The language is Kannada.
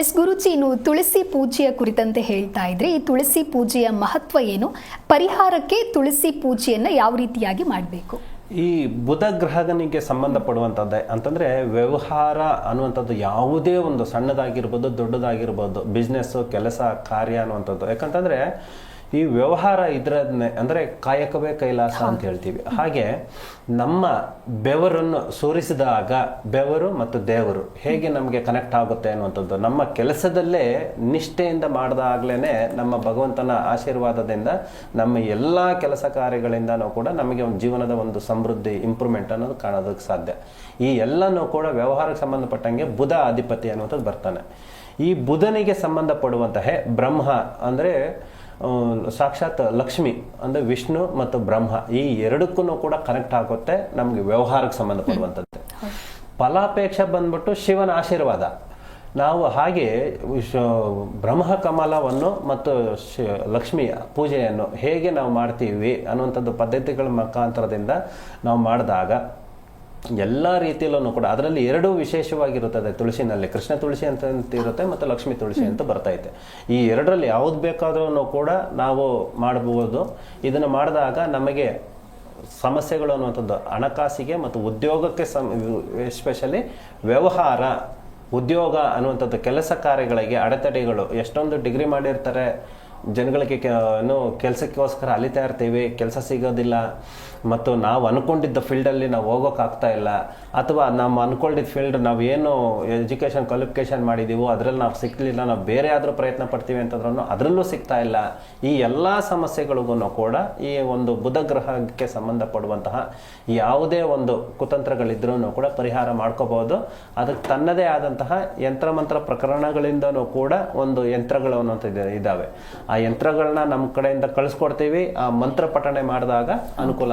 ಎಸ್ ಗುರುಜಿ, ಇನ್ನು ತುಳಸಿ ಪೂಜೆಯ ಕುರಿತಂತೆ ಹೇಳ್ತಾ ಇದ್ರೆ. ಈ ತುಳಸಿ ಪೂಜೆಯ ಮಹತ್ವ ಏನು? ಪರಿಹಾರಕ್ಕೆ ತುಳಸಿ ಪೂಜೆಯನ್ನ ಯಾವ ರೀತಿಯಾಗಿ ಮಾಡಬೇಕು? ಈ ಬುಧ ಗ್ರಹಗನಿಗೆ ಸಂಬಂಧಪಡುವಂಥದ್ದೇ ಅಂತಂದರೆ ವ್ಯವಹಾರ ಅನ್ನುವಂಥದ್ದು ಯಾವುದೇ ಒಂದು ಸಣ್ಣದಾಗಿರ್ಬೋದು, ದೊಡ್ಡದಾಗಿರ್ಬೋದು ಬಿಸ್ನೆಸ್ಸು ಕೆಲಸ, ಕಾರ್ಯ ಅನ್ನುವಂಥದ್ದು. ಯಾಕಂತಂದರೆ ಈ ವ್ಯವಹಾರ ಇದ್ರದ್ನೇ ಅಂದರೆ ಕಾಯಕವೇ ಕೈಲಾಸ ಅಂತ ಹೇಳ್ತೀವಿ. ಹಾಗೆ ನಮ್ಮ ಬೆವರನ್ನು ಸೋರಿಸಿದಾಗ ಬೆವರು ಮತ್ತು ದೇವರು ಹೇಗೆ ನಮಗೆ ಕನೆಕ್ಟ್ ಆಗುತ್ತೆ ಅನ್ನುವಂಥದ್ದು ನಮ್ಮ ಕೆಲಸದಲ್ಲೇ ನಿಷ್ಠೆಯಿಂದ ಮಾಡಿದಾಗ್ಲೇ ನಮ್ಮ ಭಗವಂತನ ಆಶೀರ್ವಾದದಿಂದ ನಮ್ಮ ಎಲ್ಲ ಕೆಲಸ ಕಾರ್ಯಗಳಿಂದ ಕೂಡ ನಮಗೆ ಒಂದು ಜೀವನದ ಒಂದು ಸಮೃದ್ಧಿ ಇಂಪ್ರೂವ್ಮೆಂಟ್ ಅನ್ನೋದು ಕಾಣೋದಕ್ಕೆ ಸಾಧ್ಯ. ಈ ಎಲ್ಲನೂ ಕೂಡ ವ್ಯವಹಾರಕ್ಕೆ ಸಂಬಂಧಪಟ್ಟಂಗೆ ಬುಧ ಅಧಿಪತಿ ಅನ್ನುವಂಥದ್ದು ಬರ್ತಾನೆ. ಈ ಬುಧನಿಗೆ ಸಂಬಂಧಪಡುವಂತಹ ಬ್ರಹ್ಮ ಅಂದರೆ ಸಾಕ್ಷಾತ್ ಲಕ್ಷ್ಮಿ ಅಂದರೆ ವಿಷ್ಣು ಮತ್ತು ಬ್ರಹ್ಮ ಈ ಎರಡಕ್ಕೂ ಕೂಡ ಕನೆಕ್ಟ್ ಆಗುತ್ತೆ ನಮಗೆ ವ್ಯವಹಾರಕ್ಕೆ ಸಂಬಂಧಪಡುವಂಥದ್ದು. ಫಲಾಪೇಕ್ಷೆ ಬಂದ್ಬಿಟ್ಟು ಶಿವನ ಆಶೀರ್ವಾದ. ನಾವು ಹಾಗೆ ಬ್ರಹ್ಮ ಕಮಲವನ್ನು ಮತ್ತು ಶಿ ಲಕ್ಷ್ಮಿಯ ಪೂಜೆಯನ್ನು ಹೇಗೆ ನಾವು ಮಾಡ್ತೀವಿ ಅನ್ನುವಂಥದ್ದು ಪದ್ಧತಿಗಳ ಮುಖಾಂತರದಿಂದ ನಾವು ಮಾಡಿದಾಗ ಎಲ್ಲ ರೀತಿಯಲ್ಲೂ ಕೂಡ ಅದರಲ್ಲಿ ಎರಡು ವಿಶೇಷವಾಗಿರುತ್ತದೆ ತುಳಸಿನಲ್ಲಿ ಕೃಷ್ಣ ತುಳಸಿ ಅಂತ ಇರುತ್ತೆ ಮತ್ತು ಲಕ್ಷ್ಮಿ ತುಳಸಿ ಅಂತ ಬರ್ತೈತೆ ಈ ಎರಡರಲ್ಲಿ ಯಾವ್ದು ಬೇಕಾದ್ರೂ ಕೂಡ ನಾವು ಮಾಡಬಹುದು. ಇದನ್ನು ಮಾಡಿದಾಗ ನಮಗೆ ಸಮಸ್ಯೆಗಳು ಅನ್ನುವಂಥದ್ದು ಹಣಕಾಸಿಗೆ ಮತ್ತು ಉದ್ಯೋಗಕ್ಕೆ ಸಮ ಎಸ್ಪೆಷಲಿ ವ್ಯವಹಾರ, ಉದ್ಯೋಗ ಅನ್ನುವಂಥದ್ದು ಕೆಲಸ ಕಾರ್ಯಗಳಿಗೆ ಅಡೆತಡೆಗಳು, ಎಷ್ಟೊಂದು ಡಿಗ್ರಿ ಮಾಡಿರ್ತಾರೆ, ಜನಗಳಿಗೆ ಏನು ಕೆಲಸಕ್ಕೋಸ್ಕರ ಅಲಿತಾ ಇರ್ತೀವಿ ಕೆಲಸ ಸಿಗೋದಿಲ್ಲ. ಮತ್ತು ನಾವು ಅನ್ಕೊಂಡಿದ್ದ ಫೀಲ್ಡಲ್ಲಿ ನಾವು ಹೋಗೋಕ್ಕಾಗ್ತಾ ಇಲ್ಲ. ಅಥವಾ ನಾವು ಅನ್ಕೊಂಡಿದ್ದ ಫೀಲ್ಡ್ ನಾವು ಏನು ಎಜುಕೇಷನ್ ಕ್ವಾಲಿಫಿಕೇಷನ್ ಮಾಡಿದ್ದೀವೋ ಅದರಲ್ಲಿ ನಾವು ಸಿಕ್ಕಲಿಲ್ಲ ನಾವು ಬೇರೆ ಆದರೂ ಪ್ರಯತ್ನ ಪಡ್ತೀವಿ ಅಂತಂದ್ರೂ ಅದರಲ್ಲೂ ಸಿಗ್ತಾ ಇಲ್ಲ. ಈ ಎಲ್ಲ ಸಮಸ್ಯೆಗಳಿಗೂ ಕೂಡ ಈ ಒಂದು ಬುಧ ಗ್ರಹಕ್ಕೆ ಸಂಬಂಧಪಡುವಂತಹ ಯಾವುದೇ ಒಂದು ಕುತಂತ್ರಗಳಿದ್ರೂ ಕೂಡ ಪರಿಹಾರ ಮಾಡ್ಕೋಬಹುದು. ಅದಕ್ಕೆ ತನ್ನದೇ ಆದಂತಹ ಯಂತ್ರಮಂತ್ರ ಪ್ರಕರಣಗಳಿಂದನೂ ಕೂಡ ಒಂದು ಯಂತ್ರಗಳು ಅನ್ನೋಂಥ ಇದ್ದಾವೆ ಆ ಯಂತ್ರಗಳನ್ನ ನಮ್ಮ ಕಡೆಯಿಂದ ಕಳಿಸ್ಕೊಡ್ತೀವಿ. ಆ ಮಂತ್ರ ಪಠಣೆ ಮಾಡಿದಾಗ ಅನುಕೂಲ